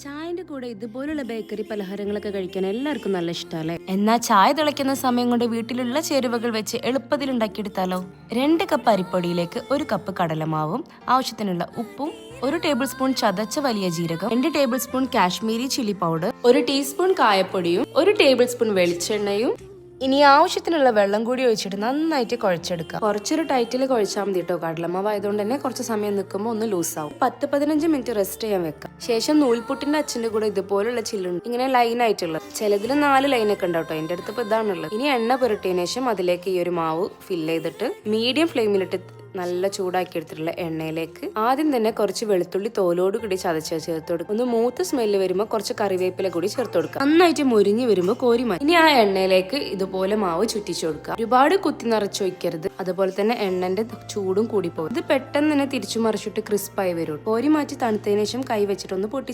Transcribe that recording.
ചായന്റെ കൂടെ ഇതുപോലുള്ള ബേക്കറി പലഹാരങ്ങളൊക്കെ കഴിക്കാൻ എല്ലാവർക്കും നല്ല ഇഷ്ടമല്ലേ എന്നാ ചായ തിളയ്ക്കുന്ന സമയം കൊണ്ട് വീട്ടിലുള്ള ചേരുവകൾ വെച്ച് എളുപ്പത്തിൽ ഉണ്ടാക്കിയെടുത്താലോ? രണ്ട് കപ്പ് അരിപ്പൊടിയിലേക്ക് ഒരു കപ്പ് കടലമാവും ആവശ്യത്തിനുള്ള ഉപ്പും ഒരു ടേബിൾ സ്പൂൺ ചതച്ച വലിയ ജീരകം രണ്ട് tablespoon Kashmiri chilli powder ഒരു ടീസ്പൂൺ കായപ്പൊടിയും ഒരു ടേബിൾ സ്പൂൺ വെളിച്ചെണ്ണയും ഇനി ആവശ്യത്തിനുള്ള വെള്ളം കൂടി ഒഴിച്ചിട്ട് നന്നായിട്ട് കുഴച്ചെടുക്കുക കുറച്ചൊരു ടൈറ്റിൽ കുഴച്ചാൽ മതി കേട്ടോ കടലമാവ് ആയതുകൊണ്ട് തന്നെ കുറച്ച് സമയം നിൽക്കുമ്പോൾ ഒന്ന് ലൂസ് ആവും പത്ത് പതിനഞ്ച് മിനിറ്റ് റെസ്റ്റ് ചെയ്യാൻ വെക്കാം. ശേഷം നൂൽപുട്ടിന്റെ അച്ഛന്റെ കൂടെ ഇതുപോലുള്ള ചില്ലുണ്ട്. ഇങ്ങനെ ലൈൻ ആയിട്ടുള്ള ചിലതിൽ നാല് ലൈനൊക്കെ ഉണ്ട് കേട്ടോ എന്റെ അടുത്ത് ഇപ്പൊ ഇതാണുള്ളത്. ഇനി എണ്ണ പുരട്ടിയതിനു ശേഷം അതിലേക്ക് ഈ ഒരു മാവ് ഫില്ല് ചെയ്തിട്ട് മീഡിയം ഫ്ലെയിമിലിട്ട് നല്ല ചൂടാക്കി എടുത്തിട്ടുള്ള എണ്ണയിലേക്ക്. ആദ്യം തന്നെ കുറച്ച് വെളുത്തുള്ളി തോലോട് കൂടി ചതച്ച് ചേർത്ത് കൊടുക്കും. ഒന്ന് മൂത്ത് സ്മെല്ല് വരുമ്പോൾ കുറച്ച് കറിവേപ്പില കൂടി ചേർത്ത് കൊടുക്കുക നന്നായിട്ട് മുരിഞ്ഞ് വരുമ്പോൾ കോരി മാറ്റി. ഇനി ആ എണ്ണയിലേക്ക് ഇതുപോലെ മാവ് ചുറ്റിച്ചു കൊടുക്കുക. ഒരുപാട് കുത്തി നിറച്ച് വയ്ക്കരുത് അതുപോലെ തന്നെ എണ്ണന്റെ ചൂടും കൂടി പോകും. ഇത് പെട്ടെന്ന് തന്നെ തിരിച്ചു മറിച്ചിട്ട് ക്രിസ്പായി വരും. കോരി മാറ്റി തണുത്തതിനു ശേഷം കൈ വെച്ചിട്ടൊന്ന് പൊട്ടി